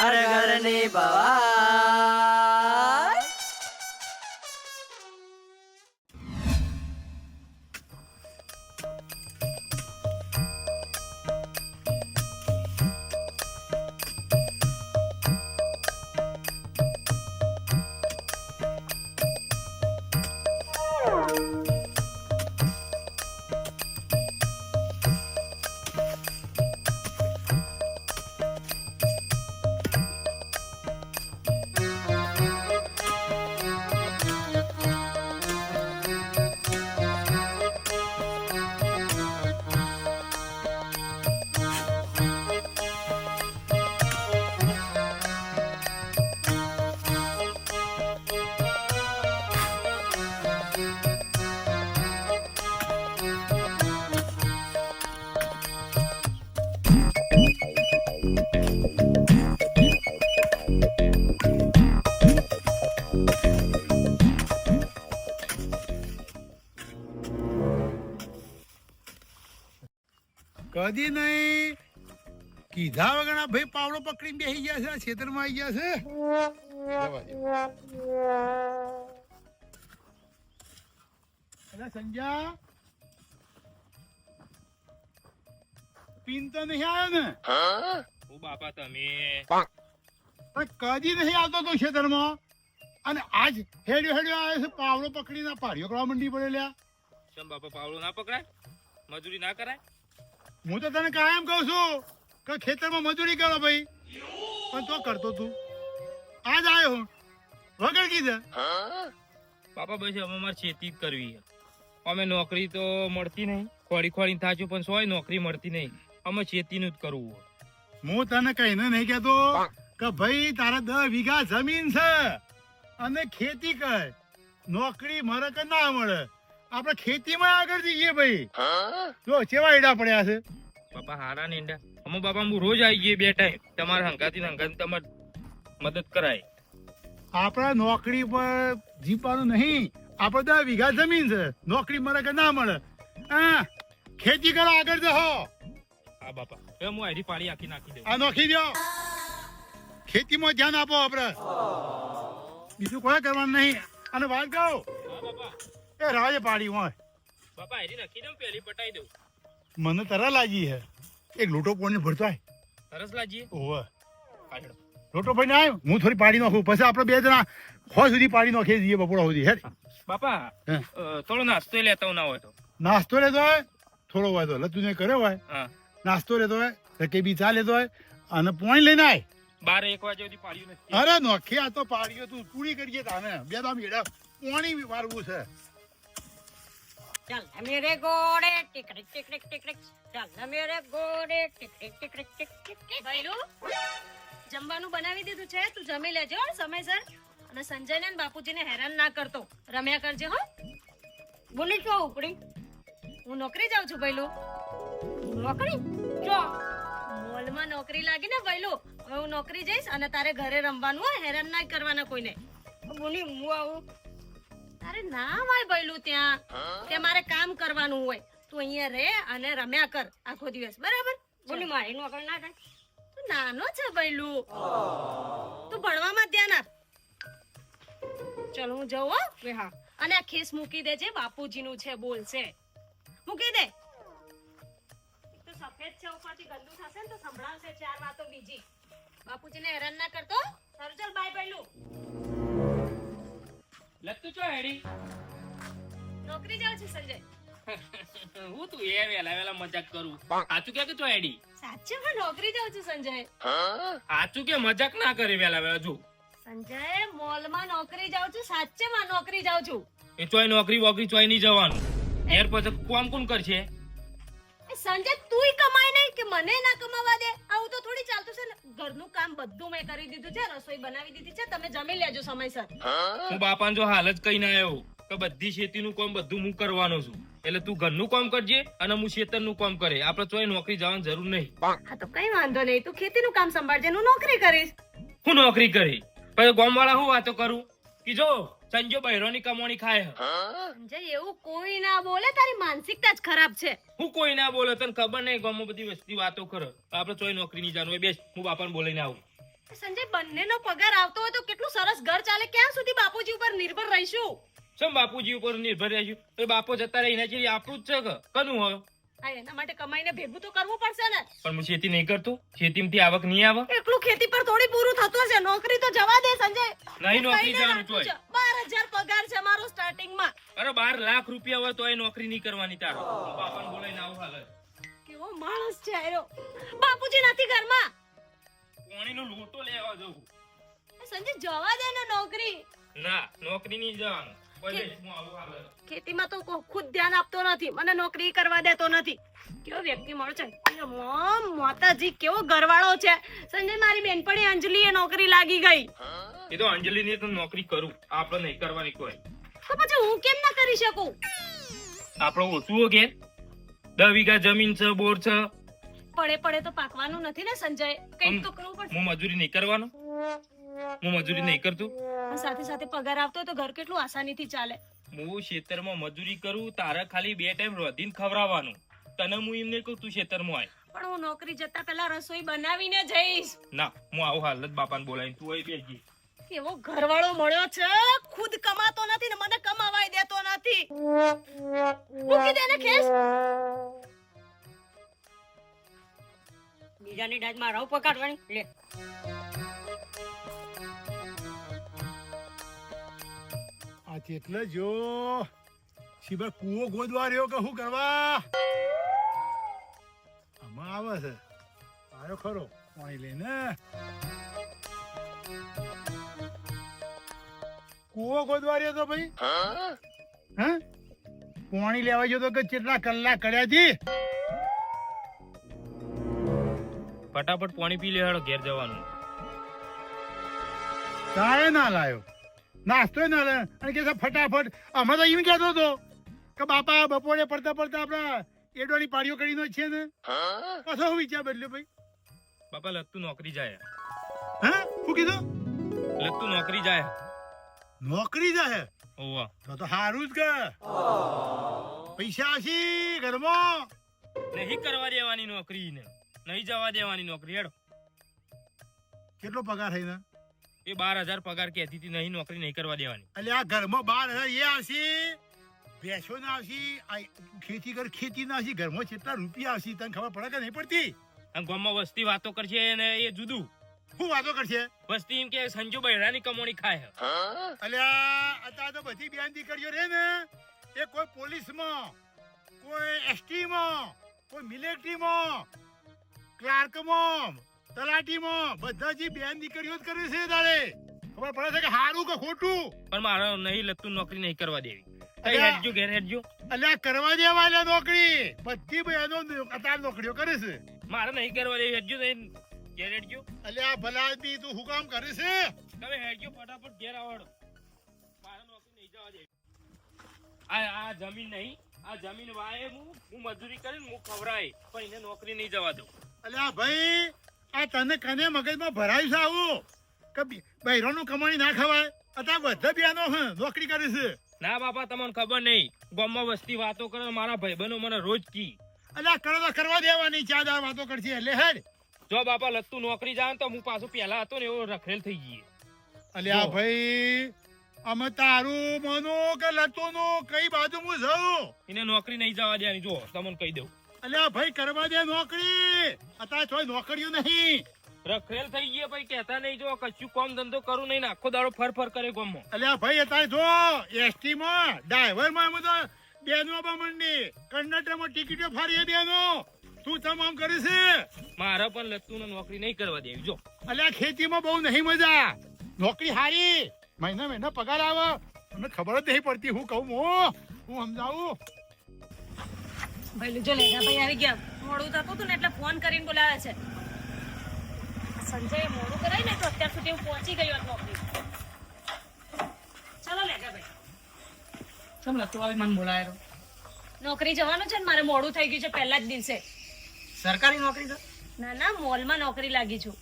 ઘર ઘરની કદી નહીં કીધા વગરના ભાઈ પાવડો પકડીને બેસી ગયા છે ખેતરમાં આવી ગયા છે. સંજા પીન તો નહીં આવ્યો ને? હું બાપા તમે. કદી નહીં આવતો તો ખેતરમાં. અને આજ હેડ્યો હેડ્યો આવે છે પાવડો પકડીને પાડીઓ કરવા મંડી પડેલ્યા. ચમ બાપા પાવડો ના પકડાય? મજૂરી ના કરાય? હું તો તને કાયમ કહું છું કે ખેતરમાં મજૂરી કરો ભાઈ. પણ તો કરતો તું. આજ આવ્યો હું. વગર કીધે. બાપા બસ હવે અમારે ખેતી જ કરવી અમે નોકરી તો મળતી નહીં. ખોડી ખોડી થાચું પણ સોય નોકરી મળતી નહીં. અમે ખેતીનું જ કરવું છે. હું તને કહીને નહીં કહેતો કે ભાઈ તારા દસ વીઘા જમીન છે. અને ખેતી કર. નોકરી મળે કે ના મળે? આપણે ખેતીમાં આગળ જઈએ ભાઈ. જો કેવા ઈડા પડ્યા છે? બાપા હારા નેંડા અમો બાપા હું રોજ આવી ગઈ બે ટાઈમ તમારે હંગાતી હંગાતી તમારે મદદ કરાય. આપણા નોકરી પર જીવવાનું નહીં. આપણે દસ વીઘા જમીન છે. નોકરી મળે કે ના મળે. હા ખેતી કરો આગળ જહો. હા બાપા. હવે હું આરી પાડી આખી નાખી દઉં. આ નોખી દો ખેતીમાં ધ્યાન આપો આપણે. બીજું કોઈ કરવાનું નહીં. અને વાત કહો. હા બાપા. એ રાજે પાડી હોય. બાપા આરી નાખી દઉં પેલી પટાઈ દઉં? મને તરા લાગી હે. એક લોટો કોણ ભરતો આય સરસ લાજીએ ઓવે લોટો ભાઈ ના હું થોડી પાડી નાખું. પછી આપણે બે જણા ખો સુધી પાડી નાખીએ જઈએ બપોરા સુધી હે? બાપા થોડો નાસ્તો લેતા ના હોય તો. નાસ્તો લેતો હોય? થોડો હોય તો. લતું ને કર્યો હોય? હા. નાસ્તો લેતો હોય? કે બી ચા લેતો હોય? અને પોઈન્ટ લઈને આય. બાર એક વાગે સુધી પાડ્યું નથી. અરે નોખી આ તો પાડીઓ તું. પૂરી કરીએ તાને. બે દામ હેડા. પોણી વારવું છે. चल मेरे घोड़े टिकड़िक टिकड़िक टिकड़िक चल मेरे ઘોડે ટિકડિક ટિકડિક ટિક ટિક ટિક ભૈલું જમવાનું બનાવી દીધું છે તું જમી લેજો હો સમયસર અને સંજયને અને બાપુજીને હેરાન ના કરતો રમ્યા કરજે હો બોલી છો ઉપડી હું નોકરી જાઉં છું ભૈલું નોકરી જો મોલમાં નોકરી લાગી ને ભૈલું હવે હું નોકરી જઈશ અને તારે ઘરે રમવાનું હોય હેરાન ના કરવાના કોઈને બોલી હું આવું અરે ના હોય ભૈલું ત્યાં ત્યાં મારે કામ કરવાનું હોય. તું અહીંયા રે અને રમ્યા કર આખો દિવસ. બરાબર? બોલી મારી નોકરી ના થાય. તું નાનો છે ભૈલું તું ભણવામાં ધ્યાન આપ. ચલ હું જઉં હો. હા. અને આ ખીસ મૂકી દેજે બાપુજીનું છે બોલશે મૂકી દે. તો સફેદ છે ઉપરથી ગંદુ થશે ને તો સંભળાવશે ચાર વાતો બીજી. બાપુજીને હેરાન ના કરતો? સારું ચાલ બાય પહેલું લગતું ચો હેડી? નોકરી જાવ છું સંજય. હું તું એ વેલા વેલા મજાક કરું. સાચું કે તો હેડી? સાચું હું નોકરી જાઉં છું સંજય. સાચું કે મજાક ના કરી વેલા વેલા જો. સંજય મોલમાં નોકરી જાઉં છું સાચે માં નોકરી જાઉં છું. એ ચોય નોકરી વોકરી ચોય નહીં જવાનું. એર પછી કોમ કોણ કરશે? સંજય તુંય કમાય નહીં કે મને ના કમાવા દે? આવું તો થોડી ચાલતું છે ને. ઘરનું કામ બધું મેં કરી દીધું છે રસોઈ બનાવી દીધી છે તમે જમી લેજો સમયસર. હું? બાપાને જો હાલ જ કહીને આવ્યો કે બધી ખેતીનું કામ બધું હું કરવાનો છું. એટલે તું ઘરનું કામ કરજે અને હું ખેતરનું કામ કરે. આપણે ચોય નોકરી જવાની જરૂર નહીં. હા તો કઈ વાંધો નહીં. તું ખેતીનું કામ સંભાળજે હું નોકરી કરીશ. હું નોકરી કરી પછી ગામ વાળા હું વાતો કરું? કે જો સંજો બહેરોની કમોણી ખાય છે. સંજય એવું કોઈ ના બોલે? તારી માનસિકતા જ ખરાબ છે. હું કોઈ ના બોલે તને ખબર નહીં ગામમાં બધી વસ્તી વાતો કરો. આપણે ચોય નોકરી ની જાણવું બેસ હું બાપાને બોલીને આવું. સંજય બંનેનો પગાર આવતો હોય તો કેટલું સરસ ઘર ચાલે? ક્યાં સુધી બાપુજી ઉપર નિર્ભર રહીશું? શું બાપુજી ઉપર નિર્ભર રહીશું? તો બાપો જતા રહીને જે આપણું જ છે કનું હોય? આ એના માટે કમાઈને ભેગું તો કરવું પડશે ને. પણ હું ખેતી નહીં કરતો. ખેતીમાંથી આવક નહીં આવે. એકલું ખેતી પર થોડી પૂરું થતું હશે. નોકરી તો જવા દે સંજય. નહીં નોકરી જવાનું તો તોય છું. બાર હજાર પગાર છે મારો સ્ટાર્ટિંગમાં અરે બાર લાખ રૂપિયા હોય તો એ નોકરી નહીં કરવાની તારો. બાપાને બોલાવીને આવું હાલ કેવો માણસ છે આયો બાપુજી નથી ઘરમાં. પાણીનો લોટો લેવા જવું સંજય જવા દે ને નોકરી. ના નોકરી નહીં જવાનું. ખેતીમાં તો કો- ખુદ ધ્યાન આપતો નથી મને નોકરી કરવા દેતો નથી. કેવો વ્યક્તિ મળો છે? માતાજી કેવો ઘરવાળો છે. સંજય મારી બેનપણી અંજલિ એ નોકરી લાગી ગઈ. એ તો અંજલિ ની તો નોકરી કરું આપણે નહીં કરવાની કોઈ. તો પછી હું કેમ ના કરી શકું? આપણો ઓછું કે દસ વીઘા જમીન છે બોર છે. પડે પડે તો પાકવાનું નથી ને સંજય. કંઈક તો કરવું પડશે. હું મજૂરી નહીં કરવાનો. હું મજૂરી નહીં કરતું. સાથે સાથે પગાર આવતો હોય તો ઘર કેટલું આસાનીથી ચાલે. હું ખેતરમાં મજૂરી કરું તારે ખાલી બે ટાઈમ રોધીને ખવડાવવાનું. તને હું એમ નહીં કહું તું ખેતરમાં આય. પણ હું નોકરી જતા પહેલા રસોઈ બનાવીને જઈશ. ના હું આવું હાલત બાપાને બોલાવીને તું અહીં બેસી એવો ઘરવાળો મળ્યો છે? ખુદ કમાતો નથી ને મને કમાવાય દેતો નથી. મૂકી દે ને ખેસ. બીજાની ડાજમાં રવ પકાડવાની. લે. આ એટલે જો. શિબર કૂવો ગોદવા રહ્યો કે શું કરવા? આમાં આવે છે. આવ્યો ખરો. પાણી લઈને. કૂવો ગોદવા રહ્યો તો ભાઈ? હા? પાણી લેવા ગયો તો કે કેટલા કલાક કર્યા જી ફટાફટ પાણી પી લે હેડો ઘેર જવાનું. ચાય ના લાયો. નાસ્તો ના લે. અને કે ફટાફટ. અમે તો એમ કહેતો હતો કે બાપા બપોરે પડતા પડતા આપણા એડવાની પાડીઓ કરીને છે ને. પાછો વિચાર બદલ્યો ભાઈ? બાપા લગતું નોકરી જાય. હા? શું કીધું? લગતું નોકરી જાય. નોકરી જશે ઓવા. તો તો સારું જ કે. પૈસા છે ઘરમાં. નહીં કરવા દેવાની નોકરી ને. નહીં જવા દેવાની નોકરી હેડો. કેટલો પગાર થઈને એ બાર હજાર પગાર કહેતી હતી નહીં નોકરી નહીં કરવા દેવાની. એટલે આ ઘરમાં બાર હજાર એ આવશે ભેંસો ના આવશે આ ખેતી કર ખેતી ના આવશે ઘરમાં કેટલા રૂપિયા આવશે તને ખબર પડે કે નહીં પડતી? અને ગામમાં વસ્તી વાતો કરશે ને એ જુદું. શું વાતો કરશે? વસ્તી એમ કે સંજુ બૈરાની કમોણી ખાય અલ્યા અત્યારે તો બધી બેન દીકરીઓ રે ને. એ કોઈ પોલીસમાં કોઈ એસટીમાં કોઈ મિલિટરીમાં ક્લાર્કમાં તલાટીમાં બધા જે બેન દીકરીઓ જ કરે છે તારે. ખબર પડે છે કે સારું કે ખોટું? પણ મારે નહીં લગતું નોકરી નહીં કરવા દેવી. હેડજો ઘેર હેડજો. અલ્યા કરવા દેવા નોકરી. બધી બહેનો અત્યારે નોકરીઓ કરે છે. મારે નહીં કરવા દેવી હેડજો નહીં. ઘેર હેડજો. આ ભલા બી તું શું કામ કરે છે? તમે હેડજો ફટાફટ ઘેર આવડો. મારે નોકરી નહીં જવા દે. આ આ જમીન નહીં. આ જમીન વાય હું હું મજૂરી કરીને હું ખવરાય પણ એને નોકરી નહીં જવા દઉં. અલ્યા ભાઈ આ તને કને મગજમાં ભરાયું છે આવું? કે બૈરોનું કમાણી ના ખવાય? અત્યારે બધા બહેનો હે નોકરી કરે છે. ના બાપા તમને ખબર નહીં. ગામમાં વસ્તી વાતો કરે મારા ભાઈબંધો મને રોજ કી. અલ્યા કરો તો કરવા દેવાની ચાદા વાતો કરશે. એટલે હેડ. જો બાપા લત્તું નોકરી જાય તો હું પાછું પહેલા હતો ને એવો રખડેલ થઈ ગઈ અલ્યા. ભાઈ અમે તારું મનો કે લતુનું કઈ બાજુ હું જઉં? એને નોકરી નહીં જવા દેવાની જો તમને કહી દઉં. અલ્યા ભાઈ કરવા દે નોકરી. અત્યારે કોઈ નોકરીઓ નહીં. રખેલ થઈ ગઈ ભાઈ કહેતા નહીં જો કશું કોમ ધંધો કરું નહીં ને આખો દાડો ફર ફર કરે ગામમાં. અલ્યા ભાઈ અત્યારે જો એસટી માં ડ્રાઈવરમાં અમે તો બેનો બા મંડી કંડક્ટરમાં ટિકિટો ફાડીએ બેનો. તું તમામ કરે છે? મારે પણ લત્તું નોકરી નહીં કરવા દેવી જો. અલ્યા ખેતીમાં બહુ નહીં મજા. નોકરી હારી. મહિના મહિના પગાર આવે. મને ખબર જ નહીં પડતી હું કહું હું હું સમજાવું? ભાઈ જો લેગા ભાઈ આવી ગયા. મોડું થતું હતું ને એટલે ફોન કરીને બોલાવે છે. સંજય મોડું કરાય ને તો અત્યાર સુધી હું પહોંચી ગયો હોત નોકરી. ચાલો લેગા ભાઈ. ચમ લતું આવી મને બોલાયો નોકરી જવાનું છે ને મારે મોડું થઈ ગયું છે પહેલા જ દિવસે. સરકારી નોકરી તો ના ના મોલમાં નોકરી લાગી છું.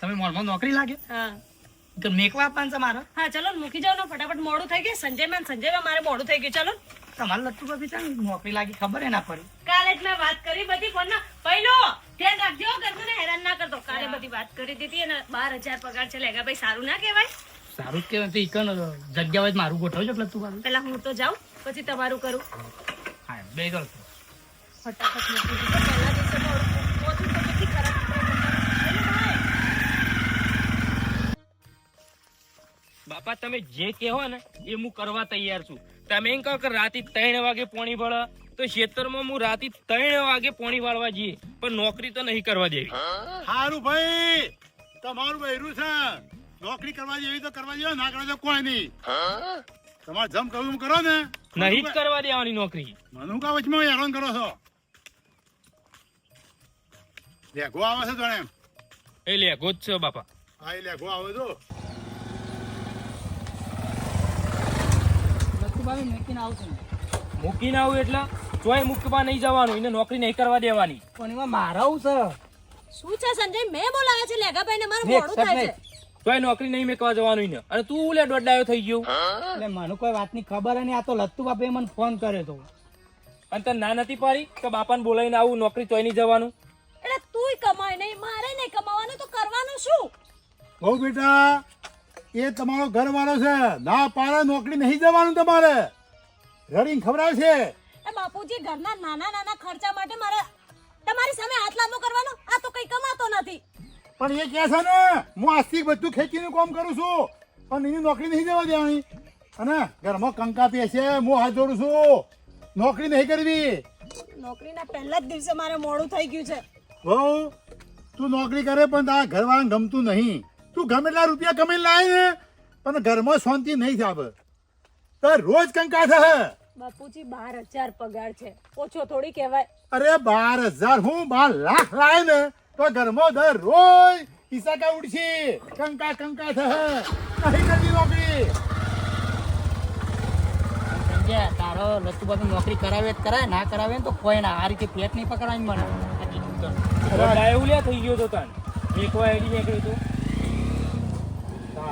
તમે મોલમાં નોકરી લાગ્યો? હા. તો મેકવા આપવાનું છે મારે? હા ચલો મૂકી જાવ ને ફટાફટ મોડું થઈ ગયું. સંજય ને સંજયમાં મારે મોડું થઈ ગયું. ચલો. તમારે લટ્ટુ ભાભી છે ને નોકરી લાગી ખબર એ ના પડી કાલે જ મેં વાત કરી બધી ફોનમાં પહેલો ધ્યાન રાખજો ઘરમાં હેરાન ના કરતો. કાલે બધી વાત કરી દીધી અને બાર હજાર પગાર છે. લેગા ભાઈ સારું ના કહેવાય? સારું જ કહેવાય. ઈકન જગ્યા હોય મારું ગોઠવજો એટલે તું બાજુ પેલા હું તો જાઉં પછી તમારું કરું. હા બે ગયો ફટાફટ મૂકી દીધું. બાપા તમે જે કહો ને એ હું કરવા તૈયાર છું. તમે એમ કહો કે રાતે ત્રણ વાગે પોણી વળે તો ખેતરમાં હું રાતે ત્રણ વાગે પોણી વાળવા જઈએ પણ નોકરી તો નહીં કરવા દેવી. સારું ભાઈ તમારું બહેરું છે. નોકરી કરવા જેવી તો કરવા જેવી ના કરવા કોઈ નહીં. તમારે જમ કરવું કરો ને. નહીં જ કરવા દેવાની નોકરી. મને કા વચમાં હેરાન કરો છો? લેઘો આવે છે જોડે એ લેગો જ છે બાપા. હા એ લેઘો આવે તો બાબી મેકીને મૂકીને આવું એટલે ચોય મૂકવા નહીં જવાનું એને નોકરી નહીં કરવા દેવાની. પણ એમાં મારા છે. શું છે સંજય? મેં બોલાવ્યા છે લેગાભાઈ ને મારું મોડું થાય છે. તોય નોકરી નહીં મેકવા જવાનું એને. અને તું ઉલે દોડાયો થઈ ગયો. એટલે મને કોઈ વાતની ખબર નહીં આ તો લત્તુ બાપે મને ફોન કર્યો તો. અને તને ના નથી પાડી કે બાપાને બોલાવીને આવું નોકરી તોય નહીં જવાનું? એટલે તુંય કમાય નહીં મારે નહીં કમાવાનું તો કરવાનું શું? બહુ બેટા એ તમારો ઘર વાળો છે. ના પાડે નોકરી નહીં જવાનું તમારે. રડીને ખવડાવે છે એ બાપુજી ઘરના નાના નાના ખર્ચા માટે મારે તમારી સામે હાથ લાંબો કરવાનો આ તો કઈ કમાતો નથી. પણ એ કહે છે ને હું આજથી બધું ખેંચીને કામ કરું છું. પણ એની નોકરી નહીં જવા દેવાની. અને ઘરમાં કંકા પેસે હું હાથ જોડું છું. નોકરી નહીં કરવી. નોકરીના પહેલા જ દિવસે મારે મોડું થઈ ગયું છે. બહુ તું નોકરી કરે પણ તારા ઘરવાળાને ગમતું નહીં. તું ગમે એટલા રૂપિયા કમાઈ લાય ને પણ ઘરમાં શાંતિ નહીં થાય તાર રોજ કંકા થાય બાપુજી બાર હજાર પગાર છે. ઓછો થોડી કહેવાય. અરે બાર હજાર હું બાર લાખ લાય ને તો ઘરમાં દર રોજ ઈસાકા ઉડશે. કંકા કંકા થશે નહીં કરવી નોકરી. સંજય તારો બાપી નોકરી કરાવે જ કરાય ના કરાવે ને તો કોઈ ના. આ રીતે પેટ નહીં પકડવાની મને. એવું લે થઈ ગયો તો તને. મેકવા એડી નીકળ્યું તું.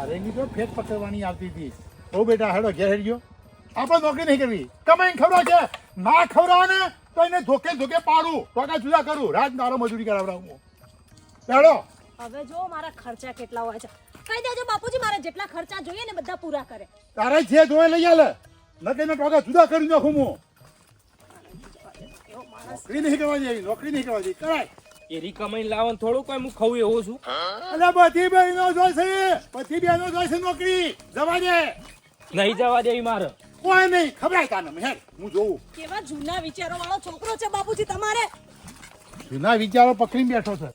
તારે તો ફેટ પકડવાની આવતી હતી. ઓ બેટા હેડો ઘેર હેડ ગયો. આપણે નોકરી નહીં કરવી. કમાઈને ખવડાવ છે. ના ખવડાવે ને તો એને ધોકે ધોકે પાડું. ટોકા જુદા કરું. રાત દારો મજૂરી કરાવડાવું હેડો. હવે જો મારા ખર્ચા કેટલા હોય છે. કહી દેજો બાપુજી મારે જેટલા ખર્ચા જોઈએ ને બધા પૂરા કરે. તારે જે જોઈએ લઈ આલે. નકે ને ટોકા જુદા કરી નાખું હું. નોકરી નહીં કરવા જેવી નોકરી નહીં કરવા જેવી કરાય. એરી કમાઈ લાવવાનું થોડું કોઈ હું ખવું એવો છું. અલે બધી બહેનો જોઈશે બધી બહેનો જોઈશે નોકરી. જવા દે. નહીં જવા દે મારે. કોઈ નહીં. ખબરાય તાને. હેડ હું જોઉં. કેવા જૂના વિચારો વાળો છોકરો છે બાપુજી તમારે? જૂના વિચારો પકડીને બેઠો છે.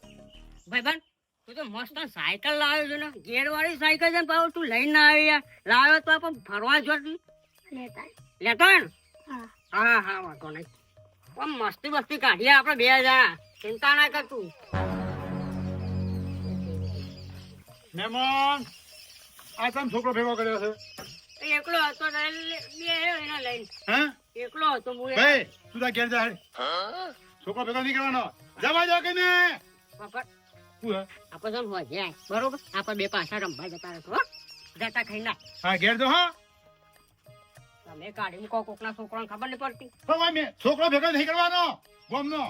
ભાઈબંધ તું તો મસ્ત સાયકલ લાવ્યો છે ને. ગેર વાળી સાયકલ છે ને પાછું તું લઈને ના આવી લાવ્યો તો પણ ફરવા જોતી લેતો હા. હા હા વાંધો નહીં. પણ મસ્તી મસ્તી કાઢીએ આપણે બે જણા ચિંતા ના કર તું. મહેમાન આ તમ છોકરો ભેગો કર્યો છે? એકલો હતો બે એને લઈને. હે? એકલો હતો હું ભાઈ તું તા ઘેર જા. છોકરો ભેગો નહીં કરવાનો. જવા દો કે ને? આપણે છે હોય બરોબર? આપણે બે પાછા રમવા જતા રહેશું જતા ખાઈ ના હા ઘેર જો હા. તમે કાઢી મૂકો કોકના છોકરાને ખબર નહીં પડતી. છોકરો ભેગો નહીં કરવાનો. ગોમનો.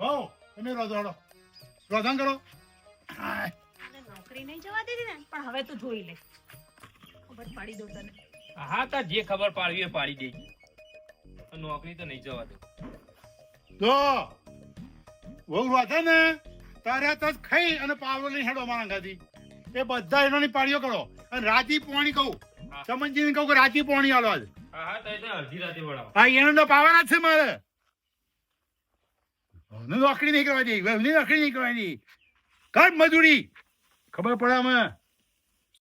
હો તમે રોજો હેડો રોધન કરો. નોકરી નહીં જવા દીધી ને? પણ હવે તો જોઈ લે. ખબર પાડી દો તને. હા તા જે ખબર પાડવી એ પાડી દેજે. નોકરી તો નહીં જવા દે. જો વહુ રોધે ને તારે તો ખાઈ અને પાવડો લઈને હેડો મારા ગાદી એ બધા એનોની પાડીઓ કરો. અને રાતી પોણી કહું. હા. ચમનજીને કહું કે રાતી પોણી આલો આજ. હા હા તો અડધી રાતે વળાવ. હા એનો તો પાવાના જ છે મારે. નોકરી નહીં કરવા દે વહુની નોકરી નહીં કરવા દે કર મજૂરી? ખબર પડે અમે